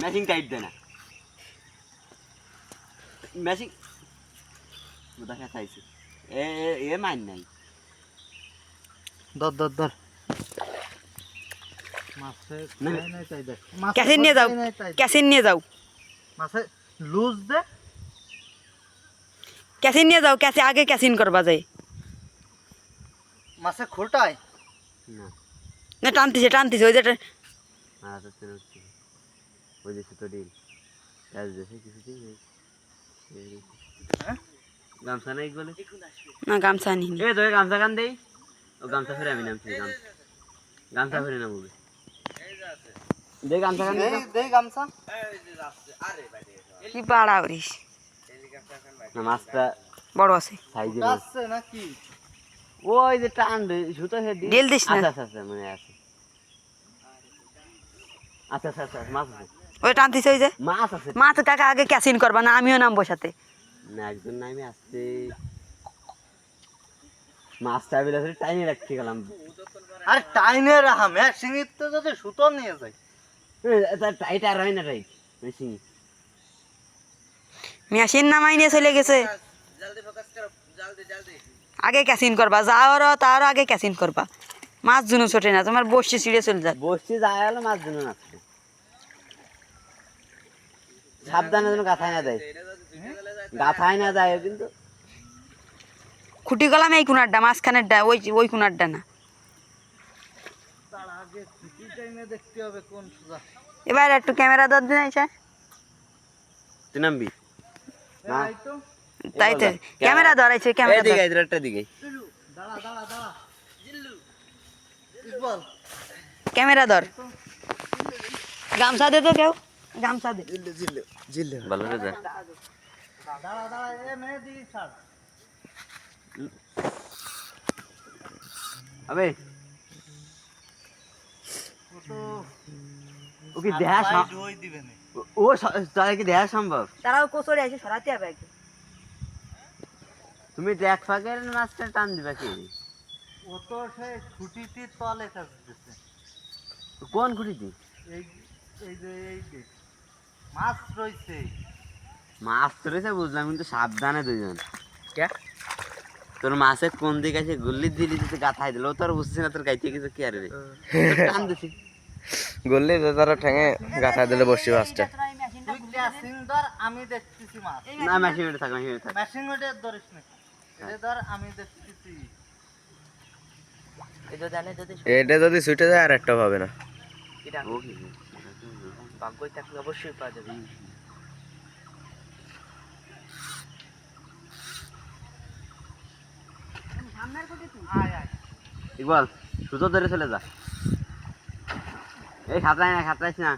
Matching tight দে না matching দেখা চাইছে এ এ- এ মান নাই ধর ধর ধর মাছে না। খায় নাই তাই দেখ ক্যাসিন নিয়ে যাও খায় নাই তাই দেখ। ক্যাসিন নিয়ে যাও মাছে লুজ দে ক্যাসিন নিয়ে যাও ক্যাসে আগে ক্যাসিন করবা যায় মাছে খোটায় না না টানতেছে টানতেছে ওই যে ছোট ডিল। কাজ দেশে হ্যাঁ? গামছা নাই বলে? না গামছা নিনি এ তোকে গামছা কান দেই? ও গামছা ফিরে আমি নামছি গামছা। গামছা ফিরে দে গামছা কান দে। দেই দেই গামছা। কি বাড়াবরিস না মাছটা বড় আছে। সাইজে আসছে নাকি? ওই যে টান সুতো হে দি ঢিল দিস না। আচ্ছা আচ্ছা আচ্ছা মনে আছে। আচ্ছা আচ্ছা আচ্ছা মাছ আছে। ওই টানতেছে ওই যে। মাছ আছে। মা কাকা আগে ক্যাসিন করবা না আমিও নামবো সাথে। না একজন নামে আসছে। মাছটা বেলা ধরে রাখতে গেলাম। আরে টাইনে রাহা মেশিনের তো যদি সুতো নিয়ে যাই। টাইট আর হয় না টাইট বেশি মেশিন নামাই নিয়ে চলে গেছে। আগে ক্যাসিন করবা যাওয়ারও তারও আগে ক্যাসিন করবা। মাছ জুনু ছোটে না তোমার বসছি ছিঁড়ে চলে যাবে। বসছি যায় হলো মাছ জন্য নাচছে সাবধানে যেন গাথায় না দেয় গাথায় না যায় কিন্তু। খুঁটি গলাম এই কুনারটা মাঝখানের ডা ওই ওই কুনারটা না। এবার একটু ক্যামেরা ধর দিন আইসা। তুই নামবি না। এই তো তাই তো ক্যামেরা ধরাইছে ক্যামেরা এদিকে একটা দিকে দাঁড়া দাঁড়া দাঁড়া ক্যামেরা ধর। গামছা দে তো কেউ। গামছা দে। জিল্লু জিল্লু জিল্লু। ভালো রে যা দাঁড়া দাঁড়া এ মেয়ে দি ছাড়। আবে। ও তো ও কি দেহা সম- ওই দিবে না। ও স- তাহলে কি দেহা সম্ভব? তারাও কোচরে আছে সরাতে হবে তুমি দেখ ফাঁকের মাছটা টান দিবা কি? ও তো তলে কোন খুঁটিতে এই এই যে এই যে মাছ রইছে। মাছ তো রয়েছে বুঝলাম কিন্তু সাবধানে দুজন তোর মাছে কোন দিকে আছে গুল্লি দিলি যদি গাথাই দিল তোর বুঝছিস না তোর গাইতে কিছু কি আরবে টান দিছি। গল্লি তারা ঠেঙে গাথা দিলে বসছি মাছটা। ধর আমি দেখতেছি মাছ। না মেশিন থাক মেশিন মেটে থাক। মেশিং ওটা ধরিস না। ধর আমি দেখতেছি। এটা যদি ছুটে যায় আর একটা পাবে না। ও কি? অবশ্যই পাওয়া যাবে। আয় আয়। ইকবাল সুতো ধরে চলে যা। এই খাতরাই না খাতরাইস না।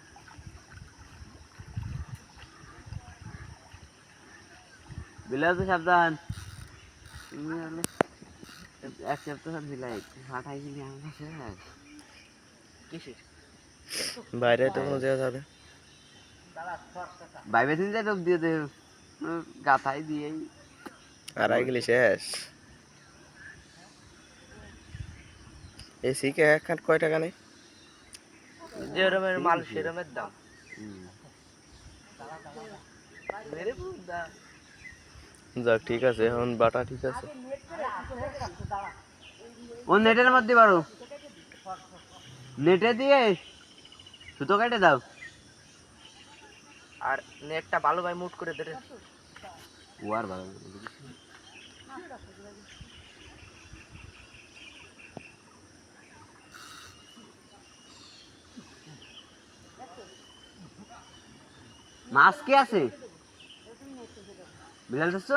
বিলাস সাবধান। বাইরে তো কোনো দেওয়া যাবে। বাইবে দিন যাই দিয়ে দে। গাথাই দিয়েই। আড়াই গেলি শেষ। এই সিকে এক খাট কয় টাকা নেই? যেরমের মাল সেরমের দাম। যাক ঠিক আছে এখন বাটা ঠিক আছে। ও নেটের মধ্যে পারো নেটে দিয়ে সুতো কেটে দাও। আর নেটটা ভালো ভাই মুট করে ধরে ও আর ভালো। মাছ কি আছে? বিলাল ধরছো